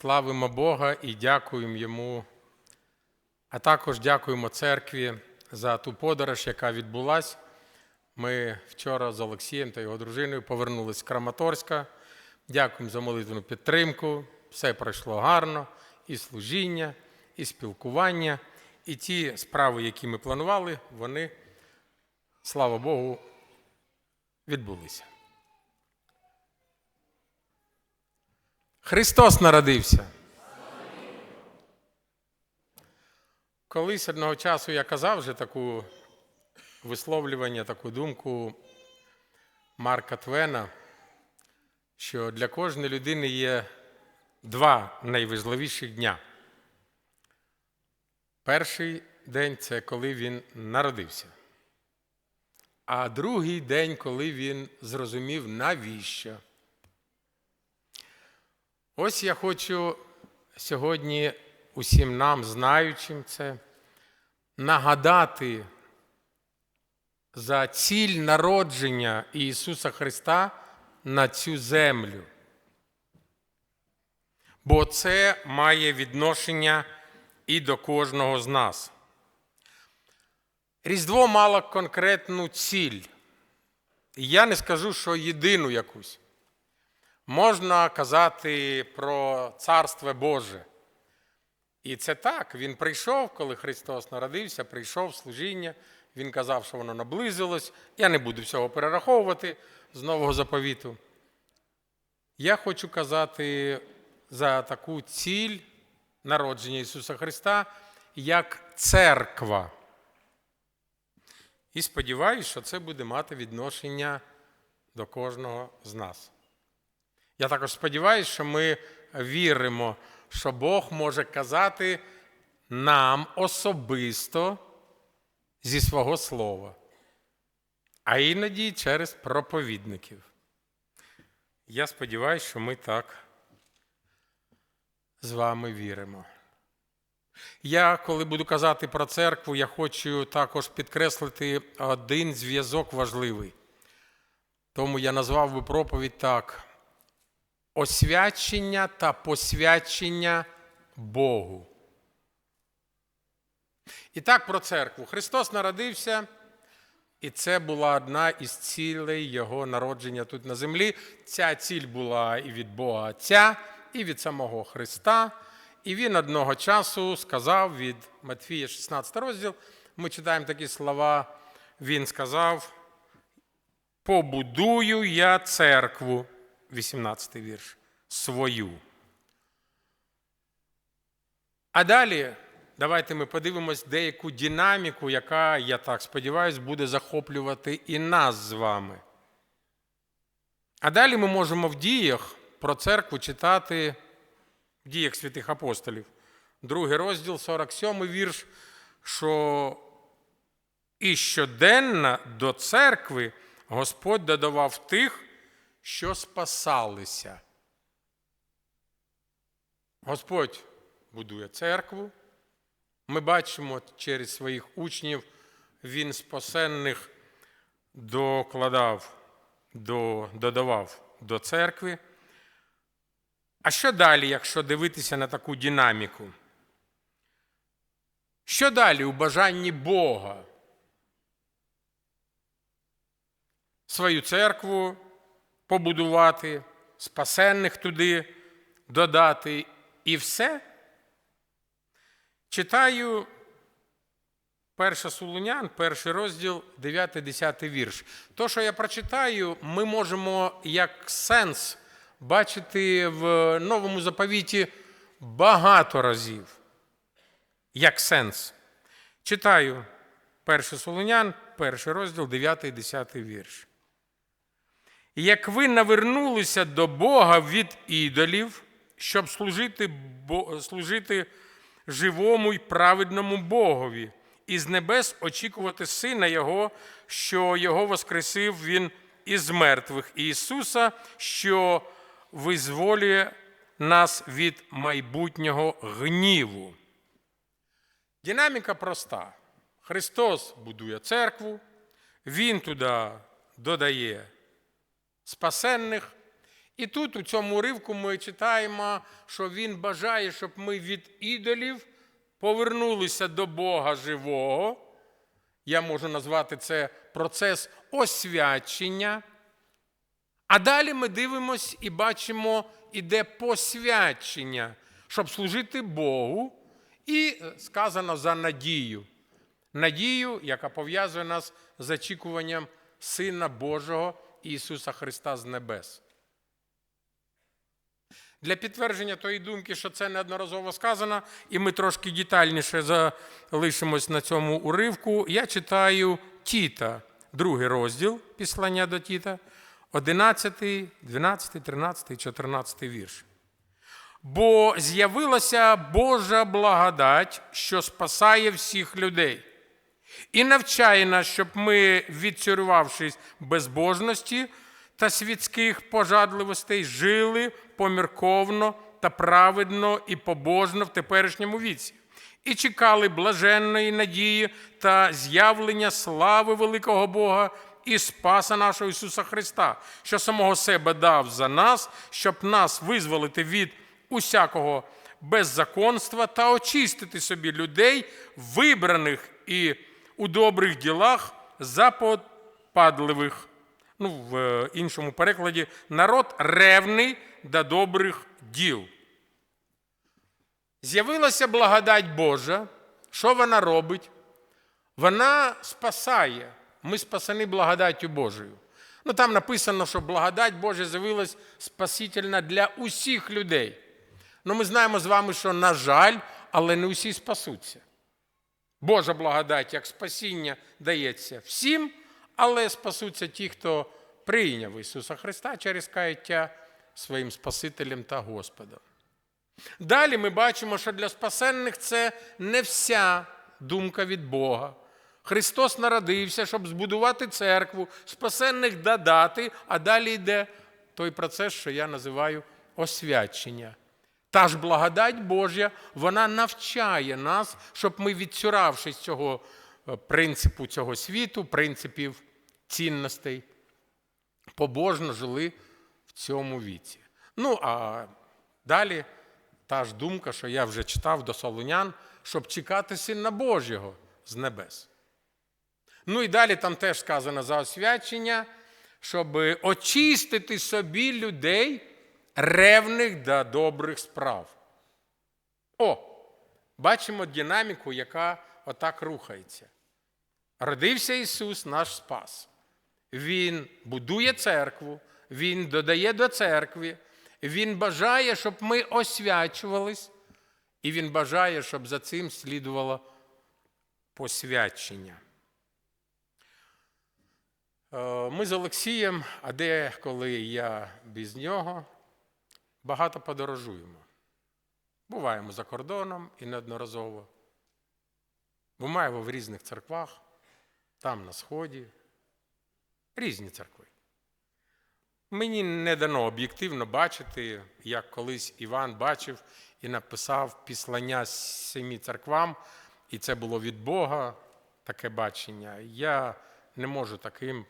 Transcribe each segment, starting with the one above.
Славимо Бога і дякуємо Йому, а також дякуємо церкві за ту подорож, яка відбулась. Ми вчора з Олексієм та його дружиною повернулися з Краматорська. Дякуємо за молитвену підтримку. Все пройшло гарно, і служіння, і спілкування, і ті справи, які ми планували, вони, слава Богу, відбулися. Христос народився. Колись одного часу я казав вже таку висловлювання, таку думку Марка Твена, що для кожної людини є два найважливіших дня. Перший день це коли він народився, а другий день, коли він зрозумів, навіщо. Ось я хочу сьогодні усім нам, знаючим це, нагадати за ціль народження Ісуса Христа на цю землю. Бо це має відношення і до кожного з нас. Різдво мало конкретну ціль. І я не скажу, що єдину якусь. Можна казати про Царство Боже. І це так. Він прийшов, коли Христос народився, прийшов служіння. Він казав, що воно наблизилось. Я не буду всього перераховувати з нового заповіту. Я хочу казати за таку ціль народження Ісуса Христа як церква. І сподіваюся, що це буде мати відношення до кожного з нас. Я також сподіваюся, що ми віримо, що Бог може казати нам особисто зі свого слова, а іноді через проповідників. Я сподіваюся, що ми так з вами віримо. Я, коли буду казати про церкву, я хочу також підкреслити один зв'язок важливий. Тому я назвав би проповідь так: освячення та посвячення Богу. І так про церкву. Христос народився, і це була одна із цілей Його народження тут на землі. Ця ціль була і від Бога Отця, і від самого Христа. І він одного часу сказав від Матфія, 16 розділ, ми читаємо такі слова. Він сказав: Побудую я церкву, 18 вірш, свою. А далі давайте ми подивимось деяку динаміку, яка, я так сподіваюся, буде захоплювати і нас з вами. А далі ми можемо в діях про церкву читати в діях святих апостолів. Другий розділ, 47 вірш, що і щоденно до церкви Господь додавав тих, що спасалися. Господь будує церкву. Ми бачимо через своїх учнів, Він спасенних докладав, додавав до церкви. А що далі, якщо дивитися на таку динаміку? Що далі у бажанні Бога? Свою церкву побудувати, спасенних туди додати і все? Читаю 1 Солунян, перший розділ, 9-10 вірш. То, що я прочитаю, ми можемо як сенс бачити в новому заповіті багато разів. Як сенс. Читаю 1 Солонян, перший розділ, 9 і 10 вірш. Як ви навернулися до Бога від ідолів, щоб служити, служити живому й праведному Богові, і з небес очікувати Сина Його, що Його воскресив Він із мертвих, Ісуса, що визволює нас від майбутнього гніву. Динаміка проста. Христос будує церкву, Він туди додає спасенних, І тут, у цьому уривку, ми читаємо, що він бажає, щоб ми від ідолів повернулися до Бога живого. Я можу назвати це процес освячення. А далі ми дивимось і бачимо, іде посвячення, щоб служити Богу, і е, сказано за надію. Надію, яка пов'язує нас з очікуванням Сина Божого Ісуса Христа з небес. Для підтвердження тої думки, що це неодноразово сказано, і ми трошки детальніше залишимось на цьому уривку, я читаю Тіта, другий розділ післання до Тіта, 11, 12, 13, 14 вірш. Бо з'явилася Божа благодать, що спасає всіх людей, і навчає нас, щоб ми, відцюрювавшись безбожності та світських пожадливостей, жили помірковно та праведно і побожно в теперішньому віці, і чекали блаженної надії та з'явлення слави великого Бога і Спаса нашого Ісуса Христа, що самого себе дав за нас, щоб нас визволити від усякого беззаконства та очистити собі людей, вибраних і у добрих ділах запопадливих. Ну, в е, іншому перекладі народ ревний до добрих діл. З'явилася благодать Божа. Що вона робить? Вона спасає. Ми спасені благодаттю Божою. Ну там написано, що благодать Божа з'явилась спасительна для усіх людей. Ну ми знаємо з вами, що, на жаль, але не усі спасуться. Божа благодать як спасіння дається всім, але спасуться ті, хто прийняв Ісуса Христа через каяття своїм Спасителем та Господом. Далі ми бачимо, що для спасенних це не вся думка від Бога. Христос народився, щоб збудувати церкву, спасенних додати, а далі йде той процес, що я називаю освячення. Та ж благодать Божя, вона навчає нас, щоб ми, відцюравшись цього е, принципу цього світу, принципів цінностей, побожно жили в цьому віці. Ну, а далі та ж думка, що я вже читав до Солунян, щоб чекати Сина Божого з небес. Ну і далі там теж сказано за освячення, щоб очистити собі людей, ревних до добрих справ. О, бачимо динаміку, яка отак рухається. Родився Ісус, наш Спас. Він будує церкву, Він додає до церкви, Він бажає, щоб ми освячувались, і Він бажає, щоб за цим слідувало посвячення. Е, Ми з Олексієм, а де коли я без нього, багато подорожуємо. Буваємо за кордоном і неодноразово. Буваємо в різних церквах, там на Сході, різні церкви. Мені не дано об'єктивно бачити, як колись Іван бачив і написав післання семи церквам, і це було від Бога таке бачення. Я не можу таким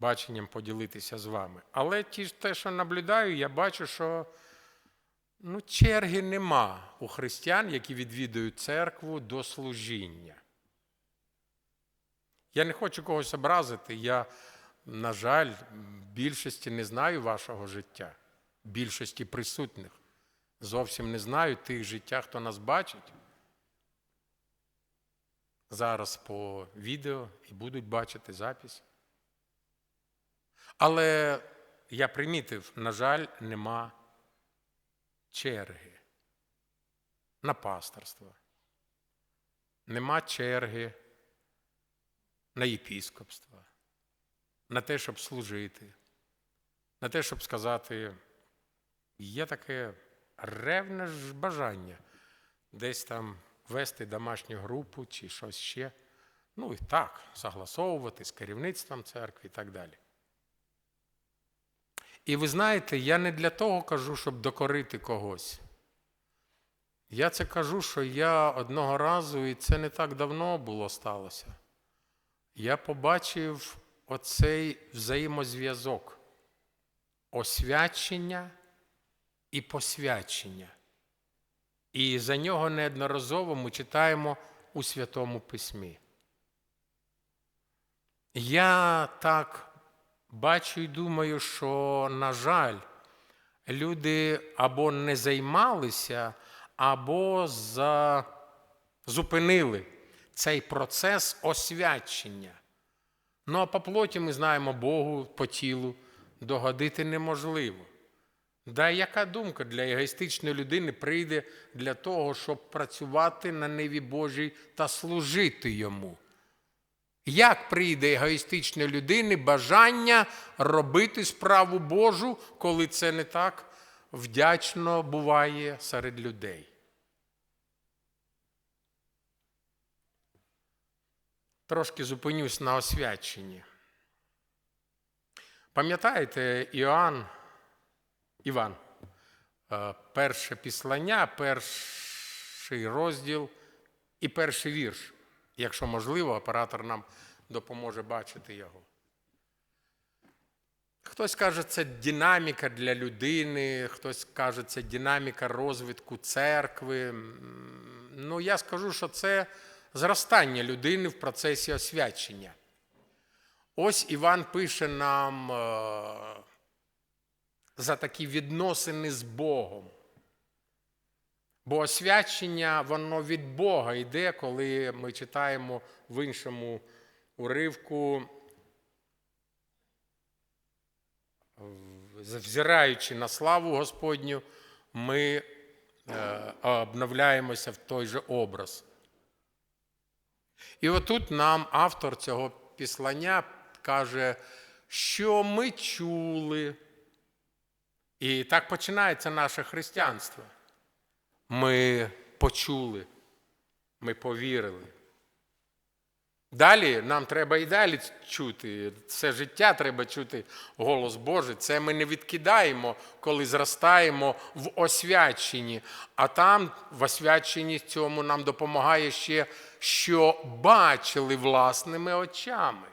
баченням поділитися з вами. Але ті ж те, що наблюдаю, я бачу, що ну, черги нема у християн, які відвідують церкву до служіння. Я не хочу когось образити. Я, на жаль, більшості не знаю вашого життя, більшості присутніх. Зовсім не знаю тих життя, хто нас бачить. Зараз по відео і будуть бачити запись. Але я примітив, на жаль, нема черги на пасторство. Нема черги на єпіскопство, на те, щоб служити, на те, щоб сказати, є таке ревне ж бажання десь там вести домашню групу чи щось ще. Ну і так, согласовувати з керівництвом церкви і так далі. І ви знаєте, я не для того кажу, щоб докорити когось. Я це кажу, що я одного разу, і це не так давно було сталося. Я побачив оцей взаємозв'язок освячення і посвячення. І за нього неодноразово ми читаємо у Святому Письмі. Я так бачу і думаю, що, на жаль, люди або не займалися, або за... зупинили цей процес освячення. Ну а по плоті ми знаємо Богу по тілу догодити неможливо. Да яка думка для егоїстичної людини прийде для того, щоб працювати на ниві Божій та служити йому? Як прийде егоїстичної людини бажання робити справу Божу, коли це не так вдячно буває серед людей? Трошки зупинюсь на освяченні. Пам'ятаєте, Іоанн, Іван, е, перше післання, перший розділ і перший вірш. Якщо можливо, оператор нам допоможе бачити його. Хтось каже, це динаміка для людини, хтось каже, це динаміка розвитку церкви. Ну, я скажу, що це зростання людини в процесі освячення. Ось Іван пише нам е, за такі відносини з Богом. Бо освячення, воно від Бога йде, коли ми читаємо в іншому уривку, взираючи на славу Господню, ми е, обновляємося в той же образ. І отут нам автор цього післання каже, що ми чули. І так починається наше християнство. Ми почули, ми повірили. Далі нам треба і далі чути. Все життя треба чути голос Божий. Це ми не відкидаємо, коли зростаємо в освяченні. А там в освяченні цьому нам допомагає ще, що бачили власними очами.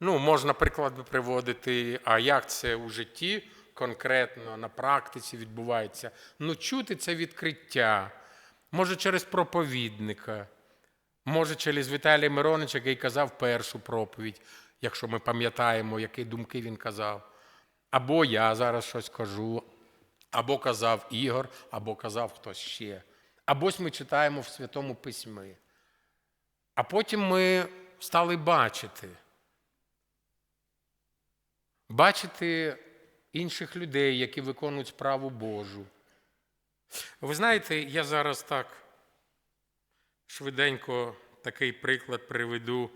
Ну, можна приклади приводити, а як це у житті конкретно на практиці відбувається. Ну, чути це відкриття, може через проповідника. Може, через Віталія Миронича, який казав першу проповідь, якщо ми пам'ятаємо, які думки він казав. Або я зараз щось кажу, або казав Ігор, або казав хтось ще. Або ми читаємо в Святому Письмі. А потім ми стали бачити. Бачити інших людей, які виконують справу Божу. Ви знаєте, я зараз так швиденько такий приклад приведу.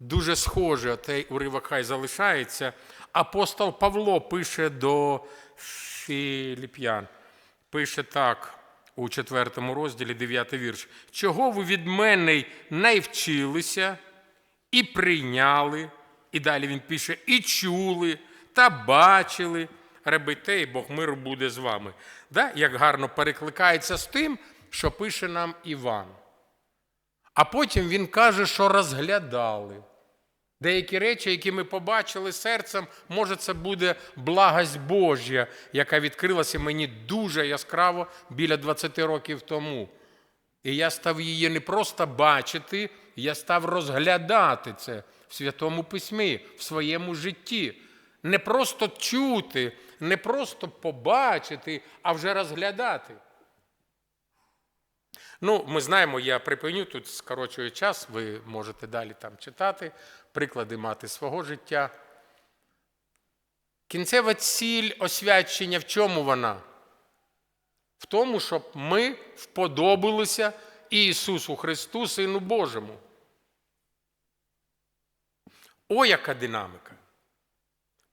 Дуже схоже, отей уривок хай залишається. Апостол Павло пише до Філіп'ян. Пише так у четвертому розділі, дев'ятий вірш. Чого ви від мене не вчилися і прийняли, і далі він пише, і чули, та бачили, ребите, і Бог миру буде з вами. Да? Як гарно перекликається з тим, що пише нам Іван. А потім він каже, що розглядали. Деякі речі, які ми побачили серцем, може, це буде благость Божя, яка відкрилася мені дуже яскраво біля 20 років тому. І я став її не просто бачити, я став розглядати це в Святому Письмі, в своєму житті. Не просто чути, не просто побачити, а вже розглядати. Ну, ми знаємо, я припиню тут скорочую час, ви можете далі там читати, приклади мати свого життя. Кінцева ціль освячення в чому вона? В тому, щоб ми вподобалися Ісусу Христу, Сину Божому. О, яка динаміка!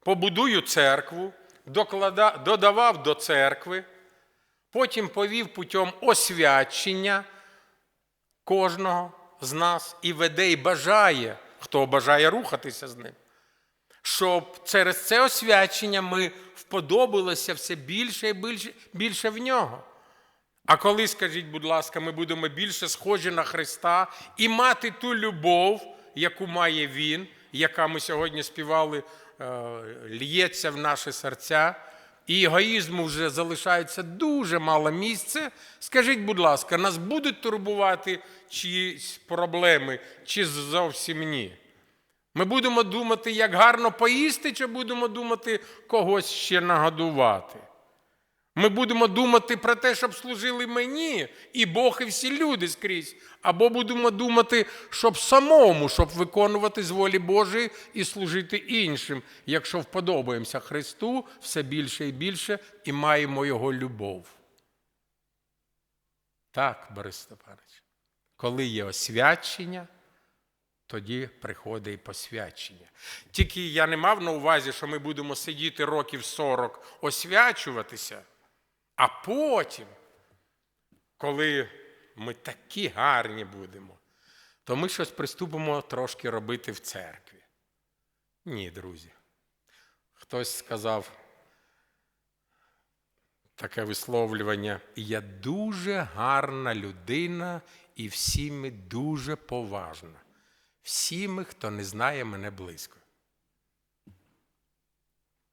Побудую церкву, додавав до церкви, потім повів путем освячення кожного з нас і веде і бажає, хто бажає рухатися з ним, щоб через це освячення ми вподобалися все більше і більше, більше в нього. А коли, скажіть, будь ласка, ми будемо більше схожі на Христа і мати ту любов, яку має Він, яка ми сьогодні співали лється в наші серця, і егоїзму вже залишається дуже мало місця. Скажіть, будь ласка, нас будуть турбувати чиїсь проблеми, чи зовсім ні? Ми будемо думати, як гарно поїсти, чи будемо думати когось ще нагодувати. Ми будемо думати про те, щоб служили мені і Бог, і всі люди скрізь. Або будемо думати, щоб самому, щоб виконувати з волі Божої і служити іншим, якщо вподобаємося Христу все більше і більше і маємо Його любов. Так, Борис Степанович, коли є освячення, тоді приходить і посвячення. Тільки я не мав на увазі, що ми будемо сидіти років 40 освячуватися, а потім, коли ми такі гарні будемо, то ми щось приступимо трошки робити в церкві. Ні, друзі. Хтось сказав таке висловлювання. Я дуже гарна людина і всіми дуже поважна. Всіми, хто не знає мене близько.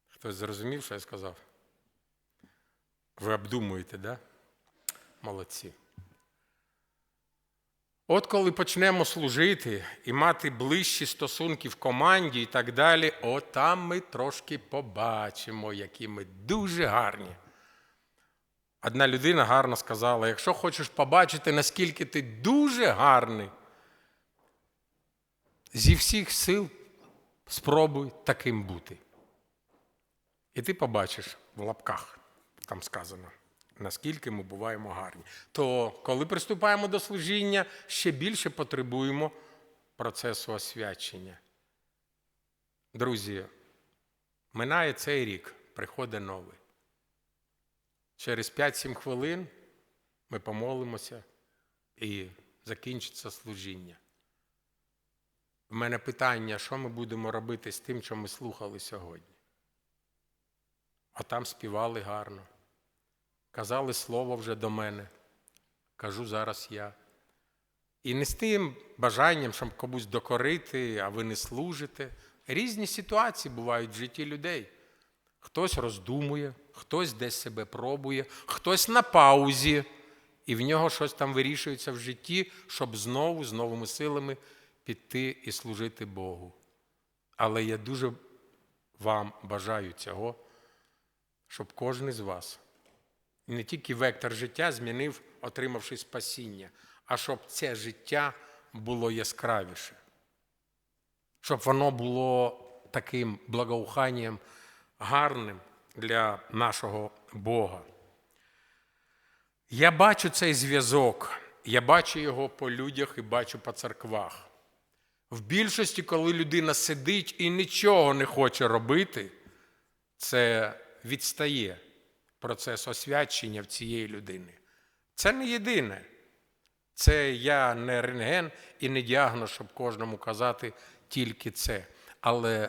Хтось зрозумів, що я сказав? Ви обдумуєте, да? Молодці. От коли почнемо служити і мати ближчі стосунки в команді і так далі, от там ми трошки побачимо, які ми дуже гарні. Одна людина гарно сказала: якщо хочеш побачити, наскільки ти дуже гарний, зі всіх сил спробуй таким бути. І ти побачиш в лапках, там сказано, наскільки ми буваємо гарні. То коли приступаємо до служіння, ще більше потребуємо процесу освячення. Друзі, минає цей рік, приходить новий. Через 5-7 хвилин ми помолимося і закінчиться служіння. В мене питання, що ми будемо робити з тим, що ми слухали сьогодні. А там співали гарно. Казали слово вже до мене. Кажу зараз я. І не з тим бажанням, щоб комусь докорити, а ви не служите. Різні ситуації бувають в житті людей. Хтось роздумує, хтось десь себе пробує, хтось на паузі, і в нього щось там вирішується в житті, щоб знову з новими силами піти і служити Богу. Але я дуже вам бажаю цього, щоб кожен з вас не тільки вектор життя змінив, отримавши спасіння, а щоб це життя було яскравіше, щоб воно було таким благоуханням гарним для нашого Бога. Я бачу цей зв'язок, я бачу його по людях і бачу по церквах. В більшості, коли людина сидить і нічого не хоче робити, це відстає процес освячення в цієї людини. Це не єдине. Це я не рентген і не діагноз, щоб кожному казати тільки це. Але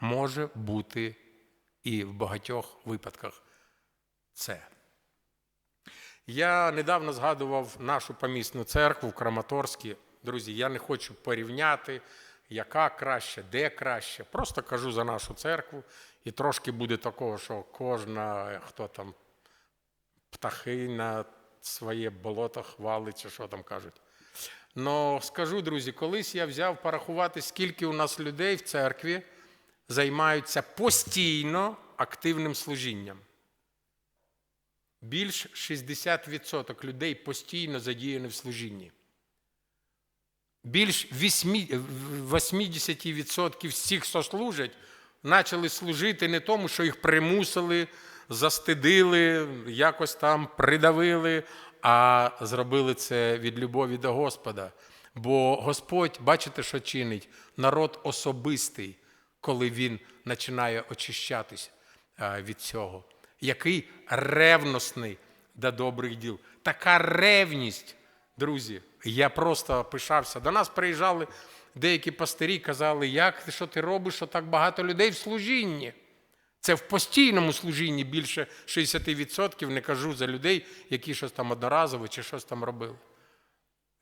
може бути і в багатьох випадках це. Я недавно згадував нашу помісну церкву в Краматорській. Друзі, я не хочу порівняти, яка краще, де краще. Просто кажу за нашу церкву. І трошки буде такого, що кожна, хто там птахи на своє болото хвалить, чи що там кажуть. Но скажу, друзі, колись я взяв порахувати, скільки у нас людей в церкві займаються постійно активним служінням. Більш 60% людей постійно задіяні в служінні. Більш 80% всіх, хто служать, почали служити не тому, що їх примусили, застидили, якось там придавили, а зробили це від любові до Господа. Бо Господь, бачите, що чинить? Народ особистий, коли він починає очищатись від цього. Який ревностний до добрих діл. Така ревність, друзі. Я просто пишався. До нас приїжджали деякі пастирі, казали, як ти що ти робиш, що так багато людей в служінні. Це в постійному служінні більше 60%, не кажу за людей, які щось там одноразово чи щось там робили.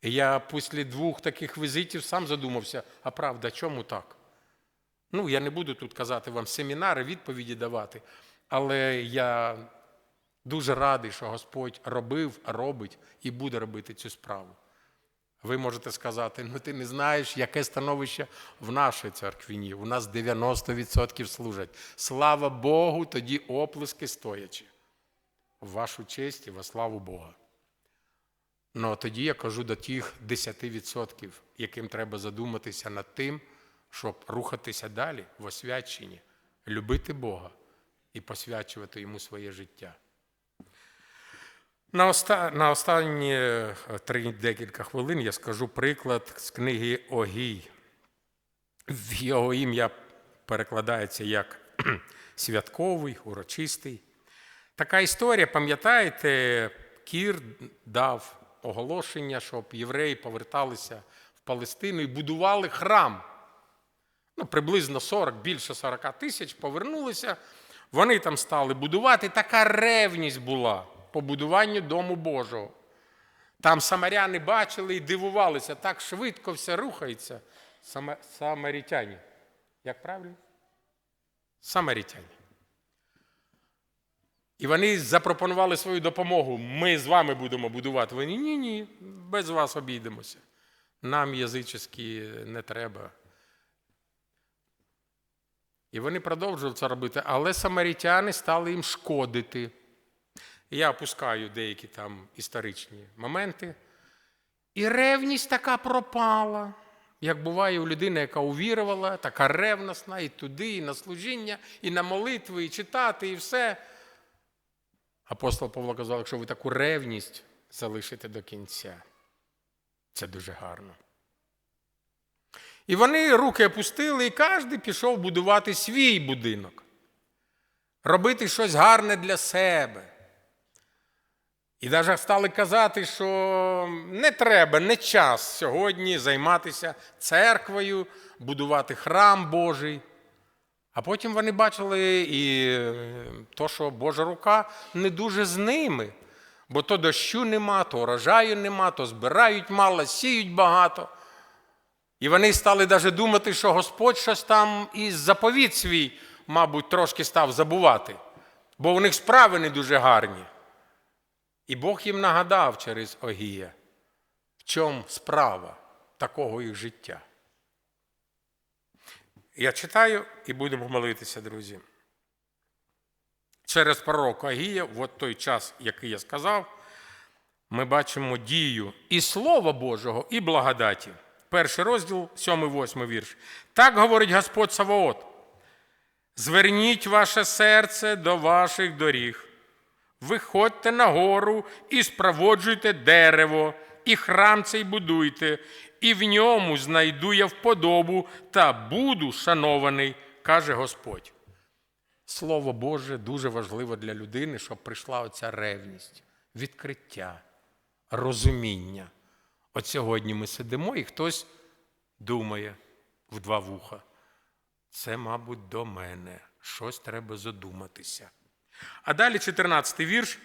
І я після двох таких візитів сам задумався, а правда, чому так? Ну, я не буду тут казати вам семінари, відповіді давати, але я дуже радий, що Господь робив, робить і буде робити цю справу. Ви можете сказати, ну ти не знаєш, яке становище в нашій церкві. У нас 90% служать. Слава Богу, тоді оплески стоячи. В вашу честь і во славу Бога. Ну тоді я кажу до тих 10%, яким треба задуматися над тим, щоб рухатися далі в освяченні, любити Бога і посвячувати йому своє життя. На, оста... на останні е, три декілька хвилин я скажу приклад з книги Огій. Його ім'я перекладається як святковий, урочистий. Така історія, пам'ятаєте, Кір дав оголошення, щоб євреї поверталися в Палестину і будували храм. Ну, приблизно 40, більше 40 тисяч повернулися. Вони там стали будувати. Така ревність була по будуванню Дому Божого. Там самаряни бачили і дивувалися, так швидко все рухається. Сама... Самарітяні. Як правильно? Самарітяні. І вони запропонували свою допомогу. Ми з вами будемо будувати. Вони ні, ні, без вас обійдемося. Нам язичські не треба. І вони продовжували це робити, але самарітяни стали їм шкодити. Я опускаю деякі там історичні моменти. І ревність така пропала. Як буває у людини, яка увірувала, така ревностна і туди, і на служіння, і на молитви, і читати, і все. Апостол Павло казав, якщо ви таку ревність залишите до кінця, це дуже гарно. І вони руки опустили, і кожен пішов будувати свій будинок, робити щось гарне для себе. І навіть стали казати, що не треба, не час сьогодні займатися церквою, будувати храм Божий. А потім вони бачили і то, що Божа рука не дуже з ними, бо то дощу нема, то урожаю нема, то збирають мало, сіють багато. І вони стали навіть думати, що Господь щось там і заповіт свій, мабуть, трошки став забувати, бо у них справи не дуже гарні. І Бог їм нагадав через Огія, в чому справа такого їх життя. Я читаю і будемо молитися, друзі. Через пророка Агія, в той час, який я сказав, ми бачимо дію і Слова Божого, і благодаті. Перший розділ, 7-8 вірш. Так говорить Господь Саваот. Зверніть ваше серце до ваших доріг. Виходьте на гору і спроводжуйте дерево, і храм цей будуйте, і в ньому знайду я вподобу та буду шанований, каже Господь. Слово Боже дуже важливо для людини, щоб прийшла оця ревність, відкриття, розуміння. От сьогодні ми сидимо і хтось думає в два вуха. Це, мабуть, до мене. Щось треба задуматися. А далі 14 й вірш.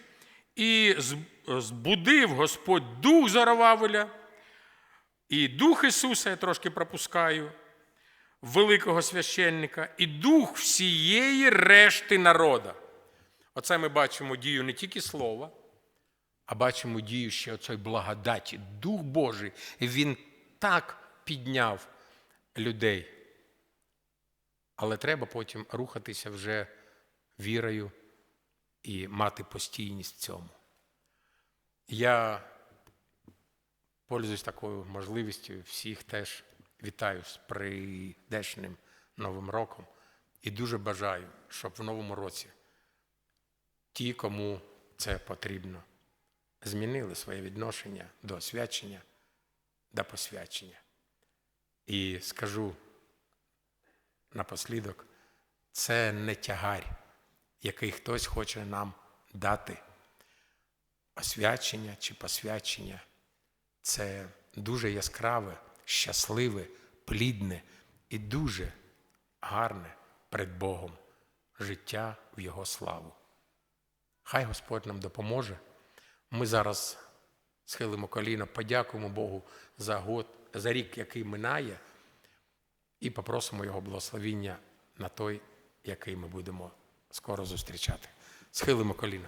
І збудив Господь дух Зарававеля, і дух Ісуса, я трошки пропускаю, великого священника, і дух всієї решти народа. Оце ми бачимо дію не тільки слова, а бачимо дію ще оцей благодаті. Дух Божий, він так підняв людей. Але треба потім рухатися вже вірою і мати постійність в цьому. Я пользуюсь такою можливістю, всіх теж вітаю з прийдешним Новим роком і дуже бажаю, щоб в новому році ті, кому це потрібно, змінили своє відношення до освячення, до посвячення. І скажу напослідок, це не тягарь, який хтось хоче нам дати. Освячення чи посвячення це дуже яскраве, щасливе, плідне і дуже гарне перед Богом життя в Його славу. Хай Господь нам допоможе. Ми зараз схилимо коліно, подякуємо Богу за год, за рік, який минає. і попросимо Його благословіння на той, який ми будемо скоро зустрічати. Схилимо коліна.